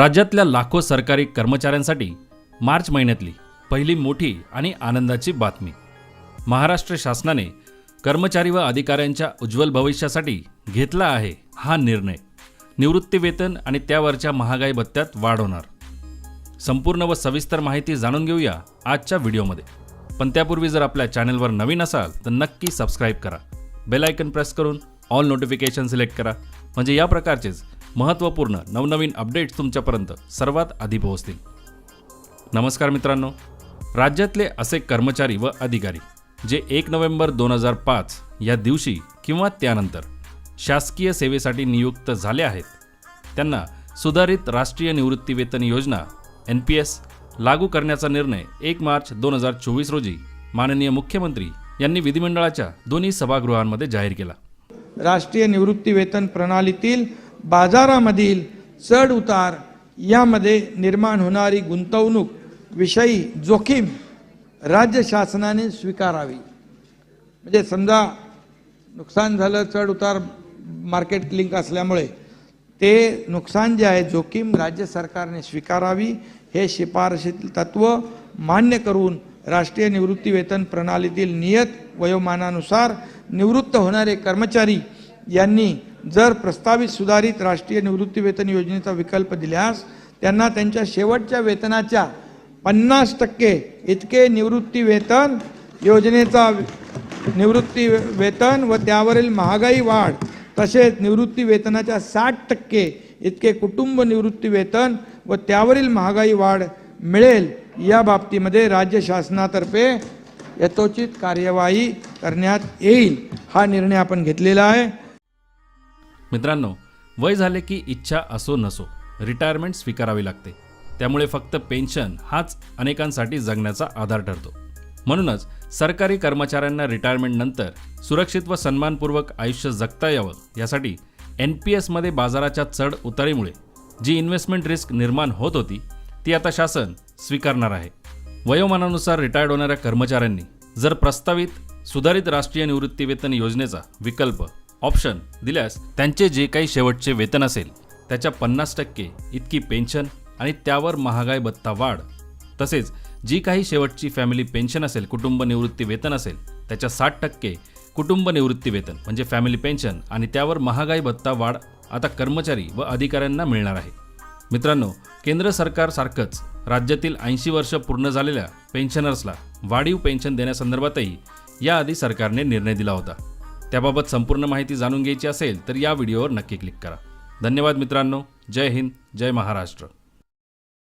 राज्यातल्या लाखो सरकारी कर्मचाऱ्यांसाठी मार्च महिन्यातली पहिली मोठी आणि आनंदाची बातमी. महाराष्ट्र शासनाने कर्मचारी व अधिकाऱ्यांच्या उज्ज्वल भविष्यासाठी घेतला आहे हा निर्णय. निवृत्तीवेतन आणि त्यावरच्या महागाई भत्त्यात वाढ होणार. संपूर्ण व सविस्तर माहिती जाणून घेऊया आजच्या व्हिडिओमध्ये. पण त्यापूर्वी जर आपल्या चॅनलवर नवीन असाल तर नक्की सबस्क्राईब करा. बेल आयकन प्रेस करून ऑल नोटिफिकेशन सिलेक्ट करा. म्हणजे या प्रकारचेच महत्त्वपूर्ण नवनवीन अपडेट्स तुमच्यापर्यंत सर्वात आधी पोहोचतील. नमस्कार मित्रांनो. राज्यातले असे कर्मचारी व अधिकारी जे एक नोव्हेंबर दोन हजार पाच या दिवशी किंवा त्यानंतर शासकीय सेवेसाठी नियुक्त झाले आहेत त्यांना सुधारित राष्ट्रीय निवृत्तीवेतन योजना एन पी एस लागू करण्याचा निर्णय एक मार्च दोन हजार चोवीस रोजी माननीय मुख्यमंत्री यांनी विधिमंडळाच्या दोन्ही सभागृहांमध्ये जाहीर केला. राष्ट्रीय निवृत्ती वेतन प्रणालीतील बाजारामधील चढ उतार यामध्ये निर्माण होणारी गुंतवणूक विषयी जोखीम राज्य शासनाने स्वीकारावी. म्हणजे समजा नुकसान झालं चढ उतार मार्केट लिंक असल्यामुळे ते नुकसान जे आहे जोखीम राज्य सरकारने स्वीकारावी. हे शिफारशीतील तत्व मान्य करून राष्ट्रीय निवृत्ती वेतन प्रणालीतील नियत वयोमानानुसार निवृत्त होणारे कर्मचारी यांनी जर प्रस्तावित सुधारित राष्ट्रीय निवृत्ती वेतन योजनेचा विकल्प दिल्यास त्यांना त्यांच्या शेवटच्या वेतनाच्या पन्नास टक्के इतके निवृत्ती वेतन योजनेचा निवृत्ती वेतन व त्यावरील महागाई वाढ तसेच निवृत्ती वेतनाच्या साठ टक्के इतके कुटुंब निवृत्ती वेतन व त्यावरील महागाई वाढ मिळेल या बाबतीमध्ये राज्य शासनातर्फे यथोचित कार्यवाही करण्यात येईल. हा निर्णय आपण घेतलेला आहे. मित्रांनो वय झाले की इच्छा असो नसो रिटायरमेंट स्वीकारावी लागते. त्यामुळे फक्त पेन्शन हाच अनेकांसाठी जगण्याचा आधार ठरतो. म्हणूनच सरकारी कर्मचाऱ्यांना रिटायरमेंट नंतर सुरक्षित व सन्मानपूर्वक आयुष्य जगता यावं यासाठी एन पी एसमध्ये बाजाराच्या चढ उतारीमुळे जी इन्व्हेस्टमेंट रिस्क निर्माण होत होती ती आता शासन स्वीकारणार आहे. वयोमानानुसार रिटायर्ड होणाऱ्या कर्मचाऱ्यांनी जर प्रस्तावित सुधारित राष्ट्रीय निवृत्तीवेतन योजनेचा विकल्प ऑप्शन दिल्यास त्यांचे जे काही शेवटचे वेतन असेल त्याच्या पन्नास टक्के इतकी पेन्शन आणि त्यावर महागाई भत्ता वाढ. तसेच जी काही शेवटची फॅमिली पेन्शन असेल कुटुंब निवृत्ती वेतन असेल त्याच्या साठ टक्के कुटुंब निवृत्ती वेतन म्हणजे फॅमिली पेन्शन आणि त्यावर महागाई भत्ता वाढ आता कर्मचारी व अधिकाऱ्यांना मिळणार आहे. मित्रांनो केंद्र सरकारसारखंच राज्यातील ऐंशी वर्ष पूर्ण झालेल्या पेन्शनर्सला वाढीव पेन्शन देण्यासंदर्भातही याआधी सरकारने निर्णय दिला होता. त्याबाबत संपूर्ण माहिती जाणून घ्यायची असेल तर या व्हिडिओवर नक्की क्लिक करा. धन्यवाद मित्रांनो. जय हिंद. जय महाराष्ट्र.